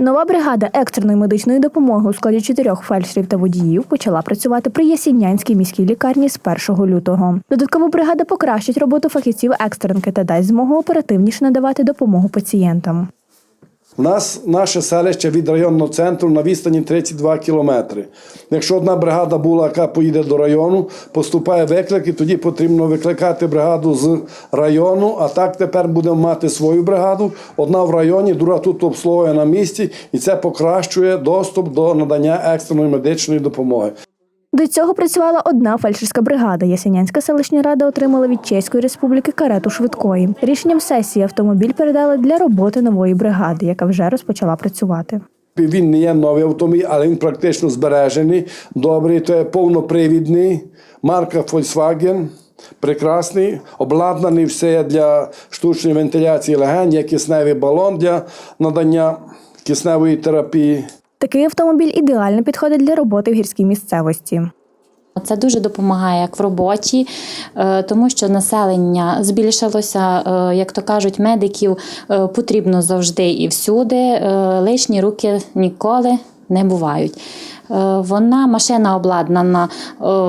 Нова бригада екстреної медичної допомоги у складі чотирьох фельдшерів та водіїв почала працювати при Ясінянській міській лікарні з 1 лютого. Додаткова бригада покращить роботу фахівців екстренки та дасть змогу оперативніше надавати допомогу пацієнтам. У нас наше селище від районного центру на відстані 32 кілометри. Якщо одна бригада була, яка поїде до району, поступає виклик, і тоді потрібно викликати бригаду з району. А так тепер будемо мати свою бригаду. Одна в районі, друга тут обслуговує на місці, і це покращує доступ до надання екстреної медичної допомоги. До цього працювала одна фельдшерська бригада. Ясенянська селищна рада отримала від Чеської республіки карету швидкої. Рішенням сесії автомобіль передали для роботи нової бригади, яка вже розпочала працювати. Він не є новий автомобіль, але він практично збережений. Добрий, то є повнопривідний, марка Volkswagen. Прекрасний, обладнаний все для штучної вентиляції легень, є кисневий балон для надання кисневої терапії. Такий автомобіль ідеально підходить для роботи в гірській місцевості. Це дуже допомагає як в роботі, е, тому що населення збільшилося, е, як то кажуть, медиків е, потрібно завжди і всюди. Лишні руки ніколи не бувають. Вона машина обладнана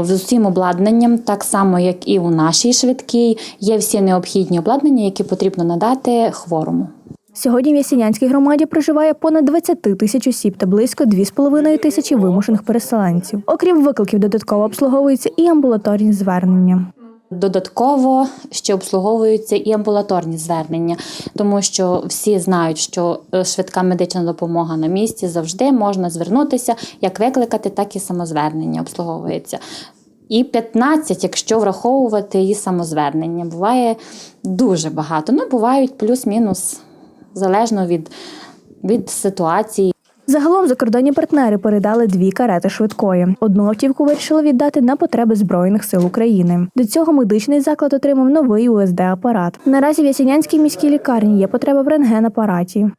з усім обладнанням, так само, як і у нашій швидкій. Є всі необхідні обладнання, які потрібно надати хворому. Сьогодні в Ясінянській громаді проживає понад 20 тисяч осіб та близько 2,5 тисячі вимушених переселенців. Окрім викликів, додатково обслуговуються і амбулаторні звернення. Додатково ще обслуговуються і амбулаторні звернення, тому що всі знають, що е, швидка медична допомога на місці завжди можна звернутися, як викликати, так і самозвернення обслуговується. І 15, якщо враховувати і самозвернення, буває дуже багато. Ну, бувають плюс-мінус, залежно від, від ситуації. Загалом закордонні партнери передали дві карети швидкої. Одну автівку вирішили віддати на потреби Збройних сил України. До цього медичний заклад отримав новий УСД-апарат. Наразі в Ясінянській міській лікарні є потреба в рентген-апараті.